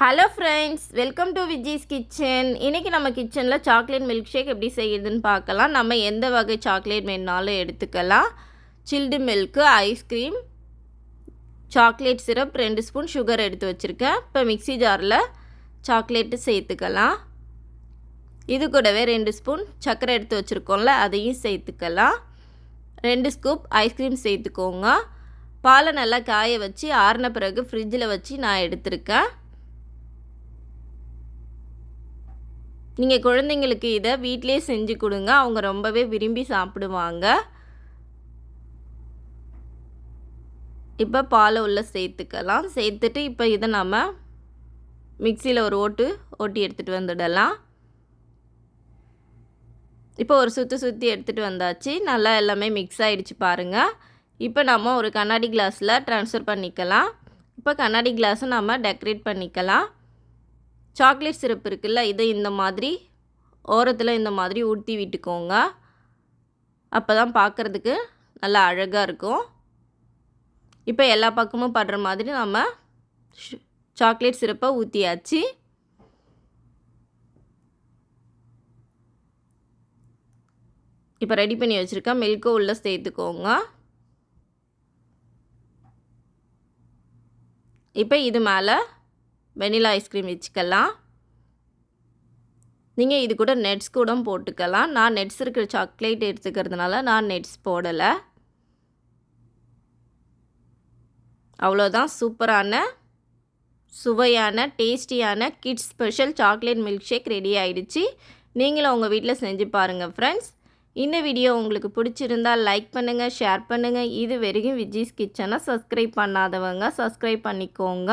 Hello friends welcome to Viji's kitchen இன்றைக்கி நம்ம கிச்சனில் சாக்லேட் மில்க் ஷேக் எப்படி செய்யுதுன்னு பார்க்கலாம். நம்ம எந்த வகை சாக்லேட் வேணுனாலும் எடுத்துக்கலாம். Chilled milk ice cream chocolate syrup ரெண்டு ஸ்பூன் சுகர் எடுத்து வச்சுருக்கேன். இப்போ மிக்ஸி ஜாரில் சாக்லேட்டு சேர்த்துக்கலாம். இது கூடவே ரெண்டு ஸ்பூன் சர்க்கரை எடுத்து வச்சுருக்கோம்ல அதையும் சேர்த்துக்கலாம். ரெண்டு ஸ்கூப் ஐஸ்கிரீம் சேர்த்துக்கோங்க. பாலை நல்லா காய வச்சு ஆறின பிறகு ஃப்ரிட்ஜில் வச்சு நான் எடுத்திருக்கேன். நீங்கள் குழந்தைங்களுக்கு இதை வீட்டிலே செஞ்சு கொடுங்க. அவங்க ரொம்பவே விரும்பி சாப்பிடுவாங்க. இப்போ பாலை உள்ளே சேர்த்துக்கலாம். சேர்த்துட்டு இப்போ இதை நம்ம மிக்சியில் ஒரு ஓட்டு ஓட்டி எடுத்துகிட்டு வந்துடலாம். இப்போ ஒரு சுற்றி சுற்றி எடுத்துகிட்டு வந்தாச்சு. நல்லா எல்லாமே மிக்ஸ் ஆகிடுச்சு பாருங்கள் இப்போ நம்ம ஒரு கண்ணாடி கிளாஸில் ட்ரான்ஸ்ஃபர் பண்ணிக்கலாம். இப்போ கண்ணாடி கிளாஸை நம்ம டெக்கரேட் பண்ணிக்கலாம். சாக்லேட் சிரப் இருக்குல்ல இதை இந்த மாதிரி ஓரத்தில் இந்த மாதிரி ஊற்றி விட்டுக்கோங்க. அப்போ தான் பார்க்குறதுக்கு நல்லா அழகாக இருக்கும். இப்போ எல்லா பக்கமும் படுற மாதிரி நம்ம சாக்லேட் சிரப்பை ஊற்றியாச்சு இப்போ ரெடி பண்ணி வச்சுருக்கேன் மில்க்கை உள்ளே சேர்த்துக்கோங்க. இப்போ இது மேலே வெனிலா ஐஸ்கிரீம் வச்சுக்கலாம். நீங்கள் இது கூட நெட்ஸ் கூட போட்டுக்கலாம். நான் நெட்ஸ் இருக்கிற சாக்லேட் எடுத்துக்கிறதுனால நான் நெட்ஸ் போடலை. அவ்வளோதான் சூப்பரான சுவையான டேஸ்டியான kids special chocolate milk shake ready ஆகிடுச்சி நீங்களும் உங்கள் வீட்டில் செஞ்சு பாருங்கள் ஃப்ரெண்ட்ஸ் இந்த வீடியோ உங்களுக்கு பிடிச்சிருந்தால் லைக் பண்ணுங்கள் ஷேர் பண்ணுங்கள் இது வரைக்கும் விஜிஸ் கிச்சனை சப்ஸ்கிரைப் பண்ணாதவங்க சப்ஸ்கிரைப் பண்ணிக்கோங்க.